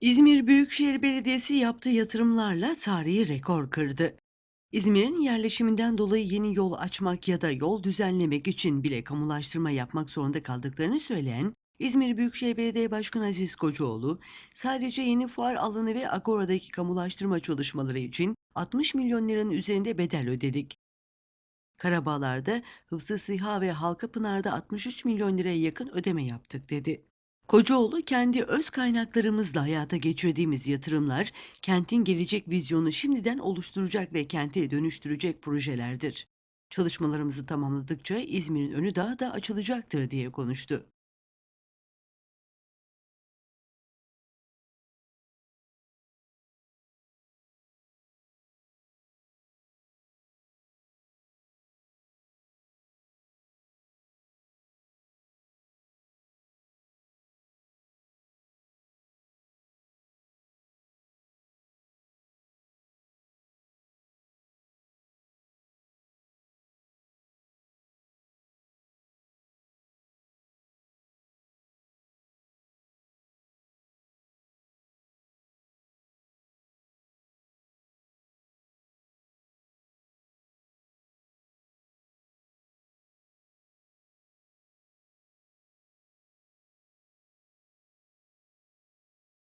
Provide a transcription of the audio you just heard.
İzmir Büyükşehir Belediyesi yaptığı yatırımlarla tarihi rekor kırdı. İzmir'in yerleşiminden dolayı yeni yol açmak ya da yol düzenlemek için bile kamulaştırma yapmak zorunda kaldıklarını söyleyen İzmir Büyükşehir Belediye Başkanı Aziz Kocaoğlu, sadece yeni fuar alanı ve Agora'daki kamulaştırma çalışmaları için 60 milyon liranın üzerinde bedel ödedik. Karabağlar'da Hıfzı Siha ve Halkapınar'da 63 milyon liraya yakın ödeme yaptık dedi. Kocaoğlu kendi öz kaynaklarımızla hayata geçirdiğimiz yatırımlar kentin gelecek vizyonu şimdiden oluşturacak ve kenti dönüştürecek projelerdir. Çalışmalarımızı tamamladıkça İzmir'in önü daha da açılacaktır diye konuştu.